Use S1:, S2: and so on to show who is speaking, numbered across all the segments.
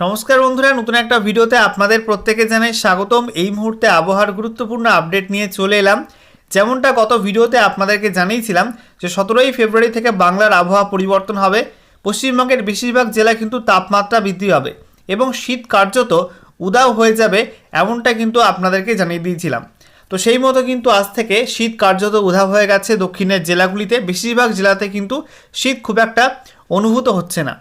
S1: নমস্কার বন্ধুরা, নতুন একটা ভিডিওতে আপনাদের প্রত্যেকে জানাই স্বাগতম। এই মুহূর্তে আবহাওয়ার গুরুত্বপূর্ণ আপডেট নিয়ে চলে এলাম। যেমনটা গত ভিডিওতে আপনাদেরকে জানিয়েছিলাম যে, সতেরোই ফেব্রুয়ারি থেকে বাংলার আবহাওয়া পরিবর্তন হবে। পশ্চিমবঙ্গের বেশিরভাগ জেলায় কিন্তু তাপমাত্রা বৃদ্ধি হবে এবং শীত কার্যত উদাও হয়ে যাবে এমনটা কিন্তু আপনাদেরকে জানিয়ে দিয়েছিলাম। তো সেই মতো কিন্তু আজ থেকে শীত কার্যত উধাও হয়ে গেছে দক্ষিণের জেলাগুলিতে। বেশিরভাগ জেলাতে কিন্তু শীত খুব একটা অনুভূত হচ্ছে না।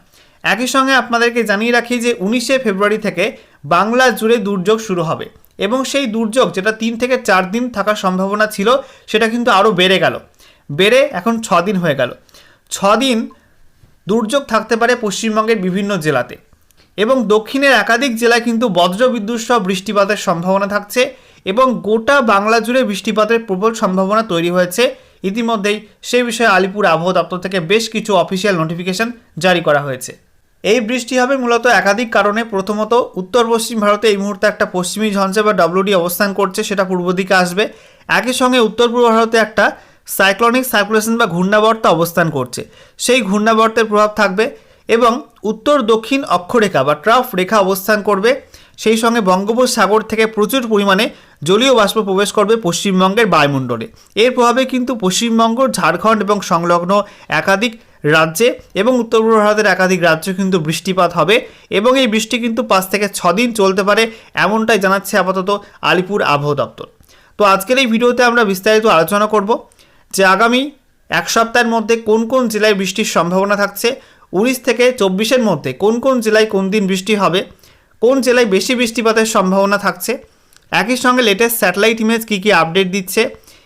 S1: একই সঙ্গে আপনাদেরকে জানিয়ে রাখি যে উনিশে ফেব্রুয়ারি থেকে বাংলা জুড়ে দুর্যোগ শুরু হবে এবং সেই দুর্যোগ যেটা তিন থেকে চার দিন থাকার সম্ভাবনা ছিল, সেটা কিন্তু আরও বেড়ে গেল। বেড়ে এখন ছ দিন হয়ে গেল। ছ দিন দুর্যোগ থাকতে পারে পশ্চিমবঙ্গের বিভিন্ন জেলাতে এবং দক্ষিণের একাধিক জেলায় কিন্তু বজ্রবিদ্যুৎ সহ বৃষ্টিপাতের সম্ভাবনা থাকছে এবং গোটা বাংলা জুড়ে বৃষ্টিপাতের প্রবল সম্ভাবনা তৈরি হয়েছে। ইতিমধ্যেই সেই বিষয়ে আলিপুর আবহাওয়া দপ্তর থেকে বেশ কিছু অফিসিয়াল নোটিফিকেশন জারি করা হয়েছে। এই বৃষ্টি হবে মূলত একাধিক কারণে। প্রথমত, উত্তর পশ্চিম ভারতে এই মুহূর্তে একটা পশ্চিমী ঝঞ্ঝা বা ডব্লিউডি অবস্থান করছে, সেটা পূর্ব দিকে আসবে। একই সঙ্গে উত্তর পূর্ব ভারতে একটা সাইক্লনিক সার্কুলেশন বা ঘূর্ণাবর্ত অবস্থান করছে। সেই ঘূর্ণাবর্তের প্রভাব থাকবে এবং উত্তর, দক্ষিণ অক্ষরেখা বা ট্রাফ রেখা অবস্থান করবে। সেই সঙ্গে বঙ্গোপসাগর থেকে প্রচুর পরিমাণে জলীয় বাষ্প প্রবেশ করবে পশ্চিমবঙ্গের বায়ুমণ্ডলে। এর প্রভাবে কিন্তু পশ্চিমবঙ্গ, ঝাড়খণ্ড এবং সংলগ্ন একাধিক রাজ্যে এবং উত্তর পূর্ব ভারতের একাধিক রাজ্যে কিন্তু বৃষ্টিপাত হবে এবং এই বৃষ্টি কিন্তু পাঁচ থেকে ছ দিন চলতে পারে এমনটাই জানাচ্ছে আপাতত আলিপুর আবহাওয়া দপ্তর। তো আজকের এই ভিডিওতে আমরা বিস্তারিত আলোচনা করব যে আগামী এক সপ্তাহের মধ্যে কোন কোন জেলায় বৃষ্টির সম্ভাবনা থাকছে, উনিশ থেকে চব্বিশের মধ্যে কোন কোন জেলায় কোন দিন বৃষ্টি হবে, কোন জেলায় বেশি বৃষ্টিপাতের সম্ভাবনা থাকছে, একই সঙ্গে লেটেস্ট স্যাটেলাইট ইমেজ কী কী আপডেট দিচ্ছে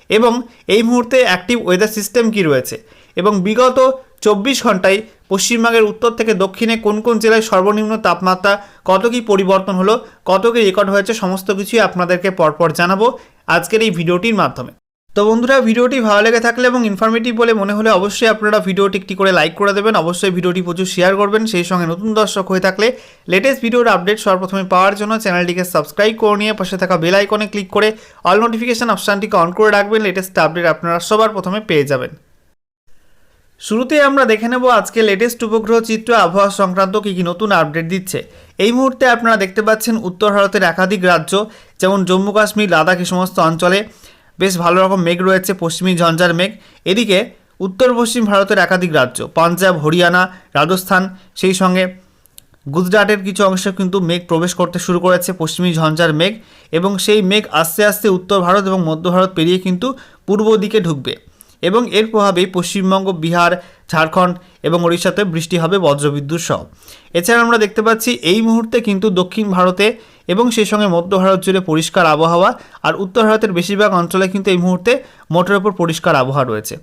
S1: এবং এই মুহূর্তে অ্যাক্টিভ ওয়েদার সিস্টেম কী রয়েছে এবং বিগত চব্বিশ ঘন্টায় পশ্চিমবঙ্গের উত্তর থেকে দক্ষিণে কোন কোন জেলায় সর্বনিম্ন তাপমাত্রা কত কী পরিবর্তন হলো, কত কী রেকর্ড হয়েছে, সমস্ত কিছুই আপনাদেরকে পরপর জানাব আজকের এই ভিডিওটির মাধ্যমে। তো বন্ধুরা, ভিডিওটি ভালো লেগে থাকলে এবং ইনফরমেটিভ বলে মনে হলে অবশ্যই আপনারা ভিডিওটি একটি করে লাইক করে দেবেন, অবশ্যই ভিডিওটি প্রচুর শেয়ার করবেন, সেই সঙ্গে নতুন দর্শক হয়ে থাকলে লেটেস্ট ভিডিওর আপডেট সর্বপ্রথমে পাওয়ার জন্য চ্যানেলটিকে সাবস্ক্রাইব করে নিয়ে পাশে থাকা বেল আইকনে ক্লিক করে অল নোটিফিকেশান অপশানটিকে অন করে রাখবেন লেটেস্ট আপডেট আপনারা সবার প্রথমে পেয়ে যাবেন। শুরুতেই আমরা দেখে নেব আজকে লেটেস্ট উপগ্রহ চিত্র আবহাওয়া সংক্রান্ত কী কী নতুন আপডেট দিচ্ছে। এই মুহূর্তে আপনারা দেখতে পাচ্ছেন উত্তর ভারতের একাধিক রাজ্য, যেমন জম্মু কাশ্মীর, লাদাখ এই সমস্ত অঞ্চলে বেশ ভালো রকম মেঘ রয়েছে, পশ্চিমী ঝঞ্ঝার মেঘ। এদিকে উত্তর পশ্চিম ভারতের একাধিক রাজ্য, পাঞ্জাব, হরিয়ানা, রাজস্থান, সেই সঙ্গে গুজরাটের কিছু অংশে কিন্তু মেঘ প্রবেশ করতে শুরু করেছে, পশ্চিমী ঝঞ্ঝার মেঘ। এবং সেই মেঘ আস্তে আস্তে উত্তর ভারত এবং মধ্য ভারত পেরিয়ে কিন্তু পূর্ব দিকে ঢুকবে। এবং এর প্রভাবেই পশ্চিমবঙ্গ, বিহার, ঝাড়খণ্ড এবং ওড়িশাতে বৃষ্টি হবে, বজ্রবিদ্যুৎ সহ। এছাড়া আমরা দেখতে পাচ্ছি এই মুহূর্তে কিন্তু দক্ষিণ ভারতে এবং সেই সঙ্গে মধ্য ভারত জুড়ে পরিষ্কার আবহাওয়া আর উত্তর ভারতের বেশিরভাগ অঞ্চলে কিন্তু এই মুহূর্তে মোটের ওপর পরিষ্কার আবহাওয়া রয়েছে।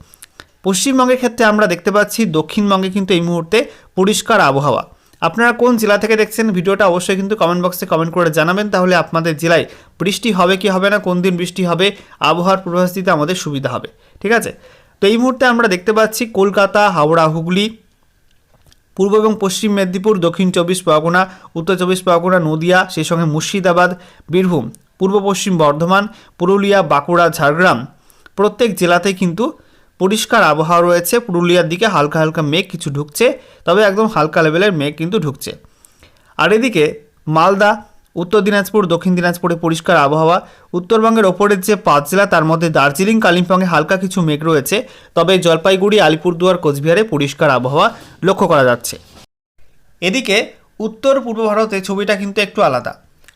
S1: পশ্চিমবঙ্গের ক্ষেত্রে আমরা দেখতে পাচ্ছি দক্ষিণবঙ্গে কিন্তু এই মুহূর্তে পরিষ্কার আবহাওয়া। আপনারা কোন জেলা থেকে দেখছেন ভিডিওটা অবশ্যই কিন্তু কমেন্ট বক্সে কমেন্ট করে জানাবেন, তাহলে আপনাদের জেলায় বৃষ্টি হবে কি হবে না, কোন দিন বৃষ্টি হবে, আবহাওয়ার পূর্বাভাস দিতে আমাদের সুবিধা হবে, ঠিক আছে? তো এই মুহূর্তে আমরা দেখতে পাচ্ছি কলকাতা, হাওড়া, হুগলি, পূর্ব এবং পশ্চিম মেদিনীপুর, দক্ষিণ চব্বিশ পরগনা, উত্তর চব্বিশ পরগনা, নদিয়া, সেই সঙ্গে মুর্শিদাবাদ, বীরভূম, পূর্ব পশ্চিম বর্ধমান, পুরুলিয়া, বাঁকুড়া, ঝাড়গ্রাম প্রত্যেক জেলাতেই কিন্তু পরিষ্কার আবহাওয়া রয়েছে। পুরুলিয়ার দিকে হালকা হালকা মেঘ কিছু ঢুকছে, তবে একদম হালকা লেভেলের মেঘ কিন্তু ঢুকছে। আর এদিকে মালদা, উত্তর দিনাজপুর, দক্ষিণ দিনাজপুরে পরিষ্কার আবহাওয়া। উত্তরবঙ্গের ওপরের যে পাঁচ জেলা, তার মধ্যে দার্জিলিং, কালিম্পংয়ে হালকা কিছু মেঘ রয়েছে। তবে জলপাইগুড়ি, আলিপুরদুয়ার, কোচবিহারে পরিষ্কার আবহাওয়া লক্ষ্য করা যাচ্ছে। এদিকে উত্তর পূর্ব ভারতে ছবিটা কিন্তু একটু আলাদা।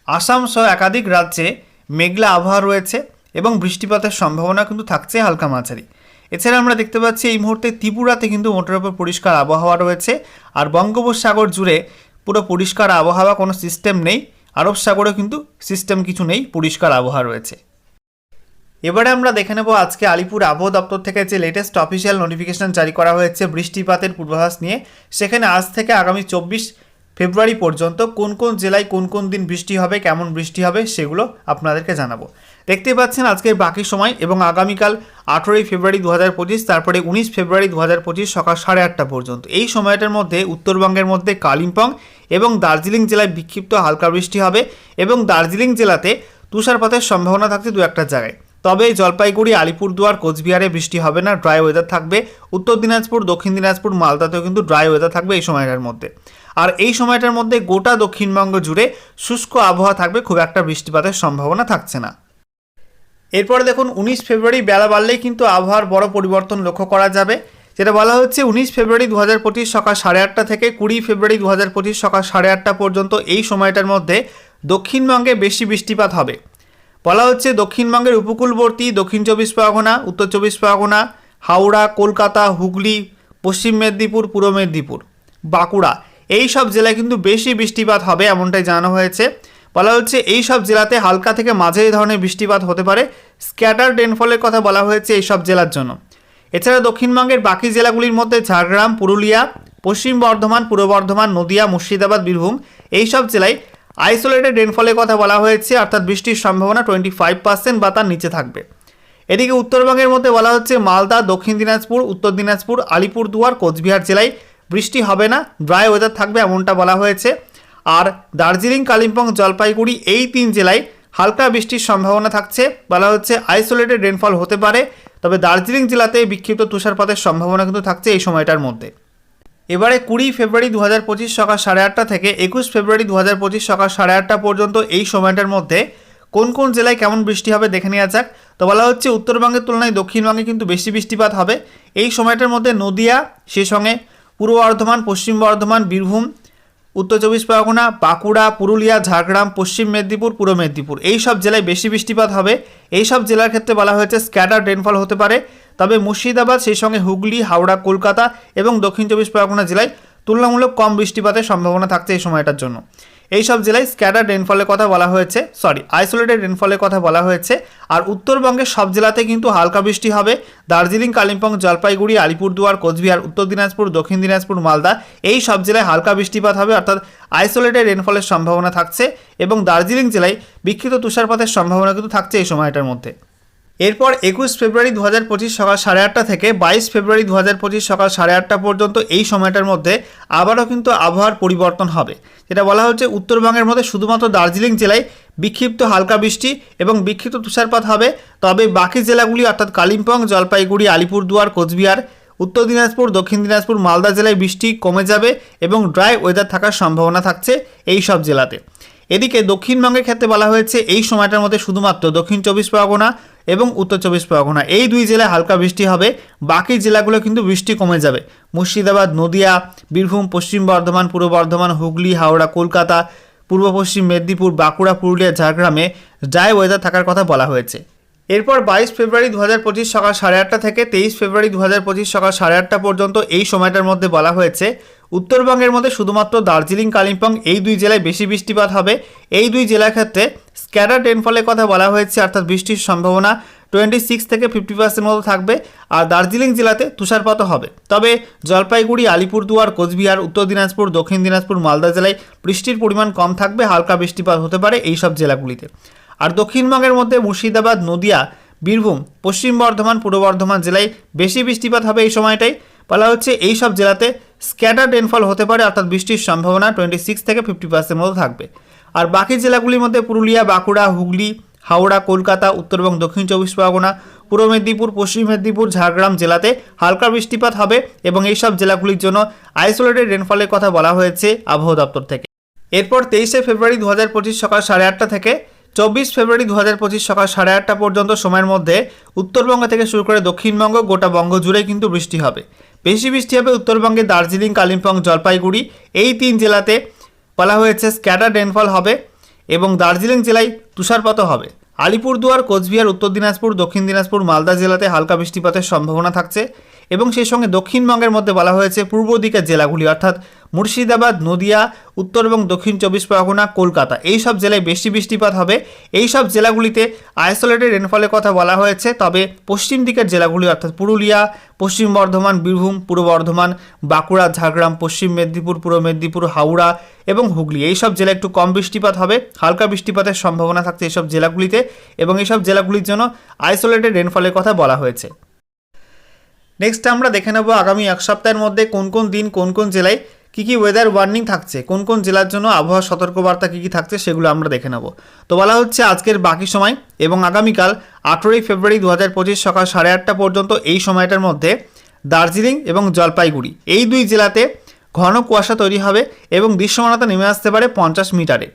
S1: আসাম সহ একাধিক রাজ্যে মেঘলা আবহাওয়া রয়েছে এবং বৃষ্টিপাতের সম্ভাবনা কিন্তু থাকছে হালকা মাঝারি। এছাড়া আমরা দেখতে পাচ্ছি এই মুহূর্তে ত্রিপুরাতে কিন্তু মোটের ওপর পরিষ্কার আবহাওয়া রয়েছে। আর বঙ্গোপসাগর জুড়ে পুরো পরিষ্কার আবহাওয়া কোনো সিস্টেম নেই। আরব সাগরে কিন্তু সিস্টেম কিছু নেই, পরিষ্কার আবহাওয়া রয়েছে। এবারে আমরা দেখে নেব আজকে আলিপুর আবহাওয়া দপ্তর থেকে যে লেটেস্ট অফিসিয়াল নোটিফিকেশন জারি করা হয়েছে বৃষ্টিপাতের পূর্বাভাস নিয়ে। সেখানে আজ থেকে আগামী চব্বিশ ফেব্রুয়ারি পর্যন্ত কোন কোন জেলায় কোন কোন দিন বৃষ্টি হবে, কেমন বৃষ্টি হবে, সেগুলো আপনাদেরকে জানাব। দেখতেই পাচ্ছেন আজকের বাকি সময় এবং আগামীকাল আঠেরোই ফেব্রুয়ারি দু হাজার পঁচিশ, তারপরে উনিশ ফেব্রুয়ারি দু হাজার পঁচিশ সকাল সাড়ে আটটা পর্যন্ত। এই সময়টার মধ্যে উত্তরবঙ্গের মধ্যে কালিম্পং এবং দার্জিলিং জেলায় বিক্ষিপ্ত হালকা বৃষ্টি হবে এবং দার্জিলিং জেলাতে তুষারপাতের সম্ভাবনা থাকছে দু একটা জায়গায়। তবে জলপাইগুড়ি, আলিপুরদুয়ার, কোচবিহারে বৃষ্টি হবে না, ড্রাই ওয়েদার থাকবে। উত্তর দিনাজপুর, দক্ষিণ দিনাজপুর, মালদাতেও কিন্তু ড্রাই ওয়েদার থাকবে এই সময়টার মধ্যে। আর এই সময়টার মধ্যে গোটা দক্ষিণবঙ্গ জুড়ে শুষ্ক আবহাওয়া থাকবে, খুব একটা বৃষ্টিপাতের সম্ভাবনা থাকছে না। এরপরে দেখুন, উনিশ ফেব্রুয়ারি বেলা বাড়লেই কিন্তু আবহাওয়ার বড় পরিবর্তন লক্ষ্য করা যাবে। যেটা বলা হচ্ছে, উনিশ ফেব্রুয়ারি দু হাজার পঁচিশ সকাল সাড়ে আটটা থেকে কুড়ি ফেব্রুয়ারি দু হাজার পঁচিশ সকাল সাড়ে আটটা পর্যন্ত এই সময়টার মধ্যে দক্ষিণবঙ্গে বেশি বৃষ্টিপাত হবে। বলা হচ্ছে, দক্ষিণবঙ্গের উপকূলবর্তী, দক্ষিণ চব্বিশ পরগনা, উত্তর চব্বিশ পরগনা, হাওড়া, কলকাতা, হুগলি, পশ্চিম মেদিনীপুর, পূর্ব মেদিনীপুর, বাঁকুড়া, এই সব জেলায় কিন্তু বেশি বৃষ্টিপাত হবে এমনটাই জানানো হয়েছে। বলা হচ্ছে এই সব জেলাতে হালকা থেকে মাঝারি ধরনের বৃষ্টিপাত হতে পারে। স্ক্যাটার রেনফলের কথা বলা হয়েছে এই সব জেলার জন্য। এছাড়া দক্ষিণবঙ্গের বাকি জেলাগুলির মধ্যে ঝাড়গ্রাম, পুরুলিয়া, পশ্চিম বর্ধমান, পূর্ব বর্ধমান, নদিয়া, মুর্শিদাবাদ, বীরভূম এই সব জেলায় আইসোলেটেড রেনফলের কথা বলা হয়েছে, অর্থাৎ বৃষ্টির সম্ভাবনা টোয়েন্টি ফাইভ পার্সেন্ট বা তার নিচে থাকবে। এদিকে উত্তরবঙ্গের মধ্যে বলা হচ্ছে মালদা, দক্ষিণ দিনাজপুর, উত্তর দিনাজপুর, আলিপুরদুয়ার, কোচবিহার জেলায় বৃষ্টি হবে না ড্রাই ওয়েদার থাকবে এমনটা বলা হয়েছে। আর দার্জিলিং, কালিম্পং, জলপাইগুড়ি এই তিন জেলায় হালকা বৃষ্টির সম্ভাবনা থাকছে। বলা হচ্ছে আইসোলেটেড রেনফল হতে পারে, তবে দার্জিলিং জেলাতে বিক্ষিপ্ত তুষারপাতের সম্ভাবনা কিন্তু থাকছে এই সময়টার মধ্যে। এবারে কুড়ি ফেব্রুয়ারি দু হাজার পঁচিশ সকাল সাড়ে আটটা থেকে একুশ ফেব্রুয়ারি দু হাজার পঁচিশ সকাল সাড়ে আটটা পর্যন্ত এই সময়টার মধ্যে কোন কোন জেলায় কেমন বৃষ্টি হবে দেখে নেওয়া যাক। তো বলা হচ্ছে উত্তরবঙ্গের তুলনায় দক্ষিণবঙ্গে কিন্তু বেশি বৃষ্টিপাত হবে। এই সময়টার মধ্যে নদিয়া সে সঙ্গে পূর্ব বর্ধমান, পশ্চিম বর্ধমান, বীরভূম উত্তর চব্বিশ পরগনা, বাঁকুড়া, পুরুলিয়া, ঝাড়গ্রাম, পশ্চিম মেদিনীপুর, পূর্ব মেদিনীপুর। এই সব জেলায় বেশি বৃষ্টিপাত হবে। এই সব জেলার ক্ষেত্রে বলা হয়েছে স্ক্যাটার রেনফল হতে পারে। তবে মুর্শিদাবাদ, সেই সঙ্গে হুগলি, হাওড়া, কলকাতা এবং দক্ষিণ চব্বিশ পরগনা জেলায় তুলনামূলক কম বৃষ্টিপাতের সম্ভাবনা থাকছে এই সময়টার জন্য। এই সব জেলায় স্ক্যাটার রেনফলের কথা বলা হয়েছে সরি আইসোলেটেড রেনফলের কথা বলা হয়েছে। আর উত্তরবঙ্গের সব জেলাতে কিন্তু হালকা বৃষ্টি হবে। দার্জিলিং, কালিম্পং, জলপাইগুড়ি, আলিপুরদুয়ার, কোচবিহার, উত্তর দিনাজপুর, দক্ষিণ দিনাজপুর, মালদা এই সব জেলায় হালকা বৃষ্টিপাত হবে, অর্থাৎ আইসোলেটেড রেনফলের সম্ভাবনা থাকছে এবং দার্জিলিং জেলায় বিক্ষিপ্ত তুষারপাতের সম্ভাবনা কিন্তু থাকছে এই সময়টার মধ্যে। এরপর একুশ ফেব্রুয়ারি দু হাজার পঁচিশ সকাল সাড়ে আটটা থেকে বাইশ ফেব্রুয়ারি দু হাজার পঁচিশ সকাল সাড়ে আটটা পর্যন্ত এই সময়টার মধ্যে আবারও কিন্তু আবহাওয়ার পরিবর্তন হবে। যেটা বলা হচ্ছে উত্তরবঙ্গের মধ্যে শুধুমাত্র দার্জিলিং জেলায় বিক্ষিপ্ত হালকা বৃষ্টি এবং বিক্ষিপ্ত তুষারপাত হবে। তবে বাকি জেলাগুলি অর্থাৎ কালিম্পং, জলপাইগুড়ি, আলিপুরদুয়ার, কোচবিহার, উত্তর দিনাজপুর, দক্ষিণ দিনাজপুর, মালদা জেলায় বৃষ্টি কমে যাবে এবং ড্রাই ওয়েদার থাকার সম্ভাবনা থাকছে এই সব জেলাতে। এদিকে দক্ষিণবঙ্গের ক্ষেত্রে বলা হয়েছে, এই সময়টার মধ্যে শুধুমাত্র দক্ষিণ চব্বিশ পরগনা এবং উত্তর চব্বিশ পরগনা। এই দুই জেলায় হালকা বৃষ্টি হবে, বাকি জেলাগুলো কিন্তু বৃষ্টি কমে যাবে। মুর্শিদাবাদ, নদিয়া, বীরভূম, পশ্চিম বর্ধমান, পূর্ব বর্ধমান, হুগলি, হাওড়া, কলকাতা, পূর্ব পশ্চিম মেদিনীপুর, বাঁকুড়া, পুরুলিয়া, ঝাড়গ্রামে ড্রাই ওয়েদার থাকার কথা বলা হয়েছে। এরপর বাইশ ফেব্রুয়ারি দু হাজার পঁচিশ সকাল সাড়ে আটটা থেকে তেইশ ফেব্রুয়ারি দু হাজার পঁচিশ সকাল সাড়ে আটটা পর্যন্ত এই সময়টার মধ্যে বলা হয়েছে উত্তরবঙ্গের মধ্যে শুধুমাত্র দার্জিলিং, কালিম্পং এই দুই জেলায় বেশি বৃষ্টিপাত হবে। এই দুই জেলার ক্ষেত্রে স্ক্যাটার রেনফলের কথা বলা হয়েছে, অর্থাৎ বৃষ্টির সম্ভাবনা টোয়েন্টি সিক্স থেকে ফিফটি পার্সেন্ট মতো থাকবে আর দার্জিলিং জেলাতে তুষারপাত হবে। তবে জলপাইগুড়ি, আলিপুরদুয়ার, কোচবিহার, উত্তর দিনাজপুর, দক্ষিণ দিনাজপুর, মালদা জেলায় বৃষ্টির পরিমাণ কম থাকবে, হালকা বৃষ্টিপাত হতে পারে এই সব জেলাগুলিতে। আর দক্ষিণবঙ্গের মধ্যে মুর্শিদাবাদ, নদিয়া, বীরভূম, পশ্চিম বর্ধমান, পূর্ব বর্ধমান জেলায় বেশি বৃষ্টিপাত হবে এই সময়টাই। বলা হচ্ছে এই সব জেলাতে স্ক্যাটার রেনফল হতে পারে, অর্থাৎ বৃষ্টির সম্ভাবনা টোয়েন্টি সিক্স থেকে ফিফটি পার্সেন্ট মতো থাকবে। আর বাকি জেলাগুলির মধ্যে পুরুলিয়া, বাঁকুড়া, হুগলি, হাওড়া, কলকাতা, উত্তর এবং দক্ষিণ চব্বিশ পরগনা, পূর্ব মেদিনীপুর, পশ্চিম মেদিনীপুর, ঝাড়গ্রাম জেলাতে হালকা বৃষ্টিপাত হবে এবং এই সব জেলাগুলির জন্য আইসোলেটেড রেনফলের কথা বলা হয়েছে আবহাওয়া দপ্তর থেকে। এরপর তেইশে ফেব্রুয়ারি দু হাজার পঁচিশ সকাল সাড়ে আটটা থেকে চব্বিশ ফেব্রুয়ারি দু হাজার পঁচিশ সকাল সাড়ে আটটা পর্যন্ত সময়ের মধ্যে উত্তরবঙ্গ থেকে শুরু করে দক্ষিণবঙ্গ গোটা বঙ্গ জুড়ে কিন্তু বৃষ্টি হবে। বেশি বৃষ্টি হবে উত্তরবঙ্গে দার্জিলিং, কালিম্পং, জলপাইগুড়ি। এই তিন জেলাতে বলা হয়েছে স্ক্যাটার রেনফল হবে এবং দার্জিলিং জেলায় তুষারপাত হবে। আলিপুরদুয়ার, কোচবিহার, উত্তর দিনাজপুর, দক্ষিণ দিনাজপুর, মালদা জেলাতে হালকা বৃষ্টিপাতের সম্ভাবনা থাকছে। এবং সেই সঙ্গে দক্ষিণবঙ্গের মধ্যে বলা হয়েছে পূর্ব দিকের জেলাগুলি, অর্থাৎ মুর্শিদাবাদ, নদিয়া, উত্তর এবং দক্ষিণ চব্বিশ পরগনা, কলকাতা। এই সব জেলায় বেশি বৃষ্টিপাত হবে। এই সব জেলাগুলিতে আইসোলেটেড রেনফলের কথা বলা হয়েছে। তবে পশ্চিম দিকের জেলাগুলি, অর্থাৎ পুরুলিয়া, পশ্চিম বর্ধমান, বীরভূম, পূর্ব বর্ধমান, বাঁকুড়া, ঝাড়গ্রাম, পশ্চিম মেদিনীপুর, পূর্ব মেদিনীপুর, হাওড়া এবং হুগলি, এই সব জেলায় একটু কম বৃষ্টিপাত হবে। হালকা বৃষ্টিপাতের সম্ভাবনা থাকছে এইসব জেলাগুলিতে এবং এইসব জেলাগুলির জন্য আইসোলেটেড রেনফলের কথা বলা হয়েছে। নেক্সট আমরা দেখে নেব আগামী এক সপ্তাহের মধ্যে কোন কোন দিন, কোন কোন জেলায় কী কী ওয়েদার ওয়ার্নিং থাকছে, কোন কোন জেলার জন্য আবহাওয়া সতর্কবার্তা কী কী থাকছে সেগুলো আমরা দেখে নেব। তো বলা হচ্ছে আজকের বাকি সময় এবং আগামীকাল আঠেরোই ফেব্রুয়ারি দু হাজার পঁচিশ সকাল সাড়ে আটটা পর্যন্ত এই সময়টার মধ্যে দার্জিলিং এবং জলপাইগুড়ি, এই দুই জেলাতে ঘন কুয়াশা তৈরি হবে এবং দৃশ্যমানতা নেমে আসতে পারে পঞ্চাশ মিটারে।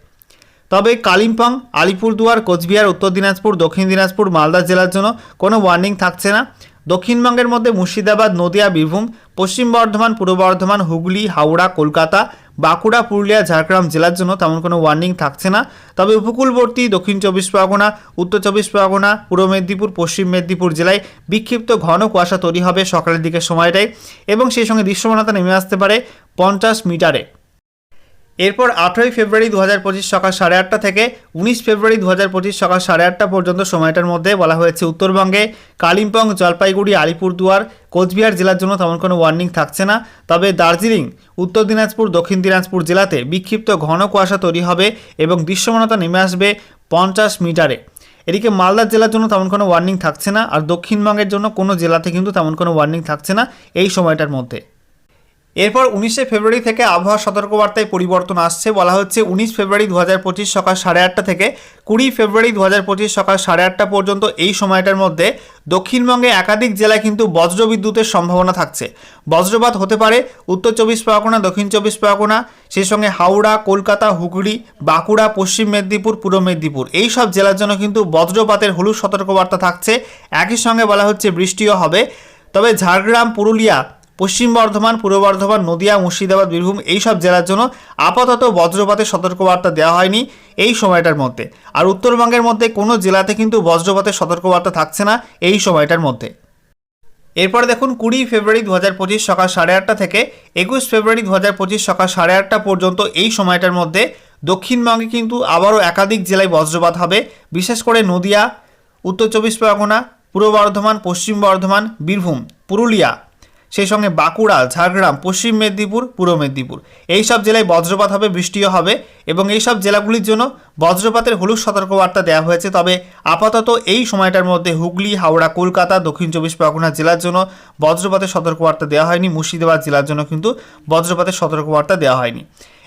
S1: তবে কালিম্পং, আলিপুরদুয়ার, কোচবিহার, উত্তর দিনাজপুর, দক্ষিণ দিনাজপুর, মালদা জেলার জন্য কোনো ওয়ার্নিং থাকছে না। দক্ষিণবঙ্গের মধ্যে মুর্শিদাবাদ, নদিয়া, বীরভূম, পশ্চিম বর্ধমান, পূর্ব বর্ধমান, হুগলি, হাওড়া, কলকাতা, বাঁকুড়া, পুরুলিয়া, ঝাড়গ্রাম জেলার জন্য তেমন কোনো ওয়ার্নিং থাকছে না। তবে উপকূলবর্তী দক্ষিণ চব্বিশ পরগনা, উত্তর চব্বিশ পরগনা, পূর্ব মেদিনীপুর, পশ্চিম মেদিনীপুর জেলায় বিক্ষিপ্ত ঘন কুয়াশা তৈরি হবে সকালের দিকের সময়টায় এবং সেই সঙ্গে দৃশ্যমানতা নেমে আসতে পারে পঞ্চাশ মিটারে। এরপর আঠেরোই ফেব্রুয়ারি দু হাজার পঁচিশ সকাল সাড়ে আটটা থেকে উনিশ ফেব্রুয়ারি দু হাজার পঁচিশ সকাল সাড়ে আটটা পর্যন্ত সময়টার মধ্যে বলা হয়েছে উত্তরবঙ্গে কালিম্পং, জলপাইগুড়ি, আলিপুরদুয়ার, কোচবিহার জেলার জন্য তেমন কোনো ওয়ার্নিং থাকছে না। তবে দার্জিলিং, উত্তর দিনাজপুর, দক্ষিণ দিনাজপুর জেলাতে বিক্ষিপ্ত ঘন কুয়াশা তৈরি হবে এবং দৃশ্যমানতা নেমে আসবে পঞ্চাশ মিটারে। এদিকে মালদা জেলার জন্য তেমন কোনো ওয়ার্নিং থাকছে না, আর দক্ষিণবঙ্গের জন্য কোনো জেলাতে কিন্তু তেমন কোনো ওয়ার্নিং থাকছে না এই সময়টার মধ্যে। এরপর উনিশে ফেব্রুয়ারি থেকে আবহাওয়া সতর্কবার্তায় পরিবর্তন আসছে। বলা হচ্ছে, উনিশ ফেব্রুয়ারি দু হাজার পঁচিশ সকাল সাড়ে আটটা থেকে কুড়ি ফেব্রুয়ারি দু হাজার পঁচিশ সকাল সাড়ে আটটা পর্যন্ত এই সময়টার মধ্যে দক্ষিণবঙ্গে একাধিক জেলায় কিন্তু বজ্রবিদ্যুতের সম্ভাবনা থাকছে। বজ্রপাত হতে পারে উত্তর চব্বিশ পরগনা, দক্ষিণ চব্বিশ পরগনা, সেই সঙ্গে হাওড়া, কলকাতা, হুগলি, বাঁকুড়া, পশ্চিম মেদিনীপুর, পূর্ব মেদিনীপুর। এই সব জেলার জন্য কিন্তু বজ্রপাতের হলুদ সতর্কবার্তা থাকছে। একই সঙ্গে বলা হচ্ছে বৃষ্টিও হবে। তবে ঝাড়গ্রাম, পুরুলিয়া পশ্চিম বর্ধমান, পূর্ব বর্ধমান, নদিয়া, মুর্শিদাবাদ, বীরভূম এই সব জেলার জন্য আপাতত বজ্রপাতের সতর্কবার্তা দেওয়া হয়নি এই সময়টার মধ্যে। আর উত্তরবঙ্গের মধ্যে কোনো জেলাতে কিন্তু বজ্রপাতের সতর্কবার্তা থাকছে না এই সময়টার মধ্যে। এরপর দেখুন, কুড়ি ফেব্রুয়ারি দু হাজার পঁচিশ সকাল সাড়ে আটটা থেকে একুশ ফেব্রুয়ারি দু হাজার পঁচিশ সকাল সাড়ে আটটা পর্যন্ত এই সময়টার মধ্যে দক্ষিণবঙ্গে কিন্তু আবারও একাধিক জেলায় বজ্রপাত হবে। বিশেষ করে নদিয়া, উত্তর চব্বিশ পরগনা, পূর্ব বর্ধমান, পশ্চিম বর্ধমান, বীরভূম, পুরুলিয়া সেই সঙ্গে বাঁকুড়া, ঝাড়গ্রাম, পশ্চিম মেদিনীপুর, পূর্ব মেদিনীপুর। এই সব জেলায় বজ্রপাত হবে, বৃষ্টিও হবে এবং এই সব জেলাগুলির জন্য বজ্রপাতের হলুদ সতর্কবার্তা দেওয়া হয়েছে। তবে আপাতত এই সময়টার মধ্যে হুগলি, হাওড়া, কলকাতা, দক্ষিণ চব্বিশ পরগনা জেলার জন্য বজ্রপাতের সতর্কবার্তা দেওয়া হয়নি। মুর্শিদাবাদ জেলার জন্য কিন্তু বজ্রপাতের সতর্কবার্তা দেওয়া হয়নি।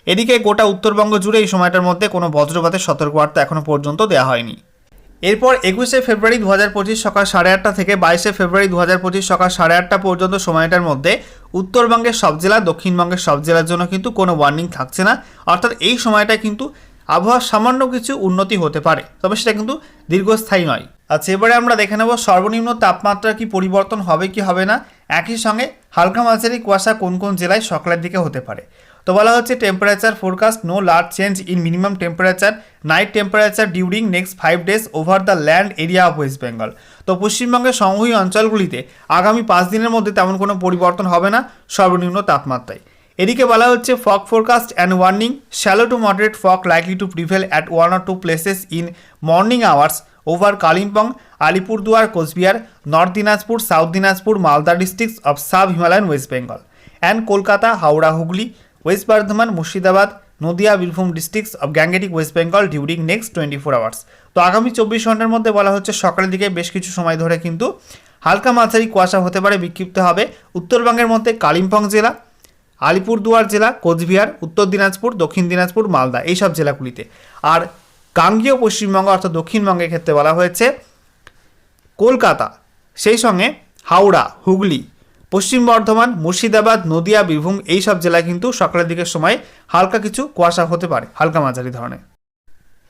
S1: এদিকে গোটা উত্তরবঙ্গ জুড়ে এই সময়টার মধ্যে কোনো বজ্রপাতের সতর্কবার্তা এখনও পর্যন্ত দেওয়া হয়নি। এরপর একুশে ফেব্রুয়ারি দু হাজার পঁচিশ সকাল সাড়ে আটটা থেকে বাইশে ফেব্রুয়ারি দু হাজার পঁচিশ সকাল সাড়ে আটটা পর্যন্ত সময়টার মধ্যে উত্তরবঙ্গের সব জেলা, দক্ষিণবঙ্গের সব জেলার জন্য কিন্তু কোনো ওয়ার্নিং থাকছে না। অর্থাৎ এই সময়টায় কিন্তু আবহাওয়ার সামান্য কিছু উন্নতি হতে পারে, তবে সেটা কিন্তু দীর্ঘস্থায়ী নয়। আচ্ছা এবারে আমরা দেখে নেব সর্বনিম্ন তাপমাত্রা কি পরিবর্তন হবে কি হবে না? একই সঙ্গে হালকা মাঝারি কুয়াশা কোন কোন জেলায় সকালের দিকে হতে পারে? তো বলা হচ্ছে temperature forecast no large change in minimum temperature night temperature during next five days over the land area of West Bengal তো পশ্চিমবঙ্গের সংগ্রহী অঞ্চলগুলিতে আগামী পাঁচ দিনের মধ্যে তেমন কোনো পরিবর্তন হবে না, সর্বনিম্ন তাপমাত্রায়। এদিকে বলা হচ্ছে fog forecast and warning shallow to moderate fog likely to prevail at one or two places in morning hours over Kalimpong Alipurduar Coochbehar north Dinajpur south Dinajpur Malda districts of sub Himalayan West Bengal and Kolkata Howrah Hooghly West Bardhaman, Murshidabad, Nadia, Birbhum districts of Gangetic West Bengal during next twenty four hours তো আগামী চব্বিশ ঘণ্টার মধ্যে বলা হচ্ছে সকালের দিকে বেশ কিছু সময় ধরে কিন্তু হালকা মাঝারি কুয়াশা হতে পারে, বিক্ষিপ্ত হবে উত্তরবঙ্গের মধ্যে কালিম্পং জেলা, আলিপুরদুয়ার জেলা, কোচবিহার, উত্তর দিনাজপুর, দক্ষিণ দিনাজপুর, মালদা, এইসব জেলাগুলিতে। আর গাঙ্গীয় পশ্চিমবঙ্গ অর্থাৎ দক্ষিণবঙ্গের ক্ষেত্রে বলা হয়েছে কলকাতা, সেই সঙ্গে হাওড়া, হুগলি পশ্চিম বর্ধমান, মুর্শিদাবাদ, নদিয়া, বীরভূম এই সব জেলায় কিন্তু সকালের দিকের সময় হালকা কিছু কুয়াশা হতে পারে, হালকা মাঝারি ধরনের।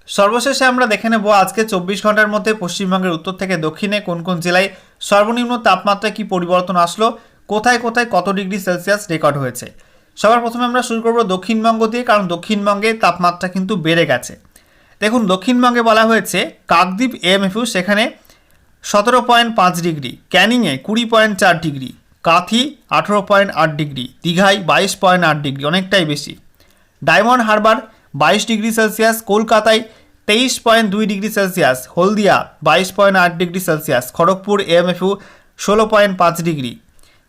S1: সর্বশেষে আমরা দেখে নেব আজকে চব্বিশ ঘণ্টার মধ্যে পশ্চিমবঙ্গের উত্তর থেকে দক্ষিণে কোন কোন জেলায় সর্বনিম্ন তাপমাত্রায় কি পরিবর্তন আসলো, কোথায় কোথায় কত ডিগ্রি সেলসিয়াস রেকর্ড হয়েছে। সবার প্রথমে আমরা শুরু করব দক্ষিণবঙ্গ দিয়ে, কারণ দক্ষিণবঙ্গে তাপমাত্রা কিন্তু বেড়ে গেছে। দেখুন, দক্ষিণবঙ্গে বলা হয়েছে কাকদ্বীপ এএমএফইউ সেখানে সতেরো পয়েন্ট পাঁচ ডিগ্রি, ক্যানিংয়ে কুড়ি পয়েন্ট চার ডিগ্রি কাথি আঠেরো পয়েন্ট আট ডিগ্রি, দীঘায় বাইশ পয়েন্ট আট ডিগ্রি, অনেকটাই বেশি। ডায়মন্ড হারবার বাইশ ডিগ্রি সেলসিয়াস, কলকাতায় তেইশ পয়েন্ট দুই ডিগ্রি সেলসিয়াস, হলদিয়া বাইশ পয়েন্ট আট ডিগ্রি সেলসিয়াস, খড়গপুর এএমএফইউ ষোলো পয়েন্ট পাঁচ ডিগ্রি।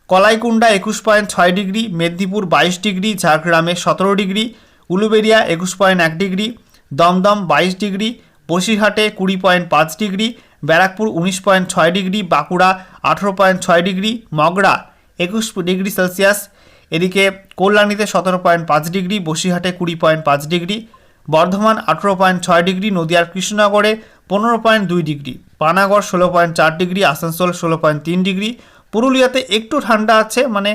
S1: কলাইকুণ্ডা একুশ পয়েন্ট ছয় ডিগ্রি, মেদিনীপুর বাইশ ডিগ্রি, ঝাড়গ্রামে সতেরো ডিগ্রি উলুবেরিয়া একুশ পয়েন্ট এক ডিগ্রি, দমদম বাইশ ডিগ্রি, বসিরহাটে কুড়ি পয়েন্ট পাঁচ ডিগ্রি ব্যারাকপুর উনিশ পয়েন্ট ছয় ডিগ্রি, বাঁকুড়া আঠেরো পয়েন্ট ছয় ডিগ্রি, মগরা একুশ ডিগ্রি সেলসিয়াস। এদিকে কল্যাণীতে সতেরো পয়েন্ট পাঁচ ডিগ্রি, বসিরহাটে কুড়ি পয়েন্ট পাঁচ ডিগ্রি, বর্ধমান আঠেরো পয়েন্ট ছয় ডিগ্রি, নদিয়ার কৃষ্ণনগরে পনেরো পয়েন্ট দুই ডিগ্রি, পানাগড় ষোলো পয়েন্ট চার ডিগ্রি, আসানসোল ষোলো পয়েন্ট তিন ডিগ্রি। পুরুলিয়াতে একটু ঠান্ডা আছে মানে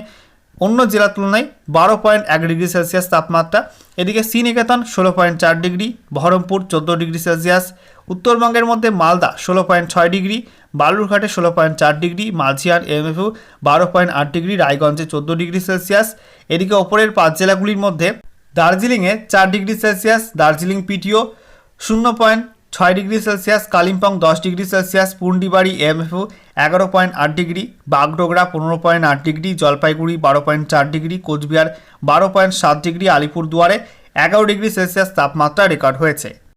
S1: অন্য জেলার তুলনায় বারো পয়েন্ট এক ডিগ্রি সেলসিয়াস তাপমাত্রা। এদিকে শ্রীনিকেতন ষোলো পয়েন্ট চার ডিগ্রি, বহরমপুর চোদ্দ ডিগ্রি সেলসিয়াস। উত্তরবঙ্গের মধ্যে মালদা ষোলো পয়েন্ট ছয় ডিগ্রি, বালুরঘাটে ষোলো পয়েন্ট চার ডিগ্রি মাঝিয়ার এমএফউ বারো পয়েন্ট আট ডিগ্রি, রায়গঞ্জে চোদ্দ ডিগ্রি সেলসিয়াস। এদিকে ওপরের পাঁচ জেলাগুলির মধ্যে দার্জিলিংয়ে চার ডিগ্রি সেলসিয়াস, দার্জিলিং পিটিও শূন্য পয়েন্ট ছয় ডিগ্রি সেলসিয়াস, কালিম্পং দশ ডিগ্রি সেলসিয়াস, পুন্ডিবাড়ি এমএফও এগারো পয়েন্ট আট ডিগ্রি, বাগডোগরা পনেরো পয়েন্ট আট ডিগ্রি, জলপাইগুড়ি বারো পয়েন্ট চার ডিগ্রি, কোচবিহার বারো পয়েন্ট সাত ডিগ্রি, আলিপুরদুয়ারে এগারো ডিগ্রি সেলসিয়াস তাপমাত্রা রেকর্ড হয়েছে।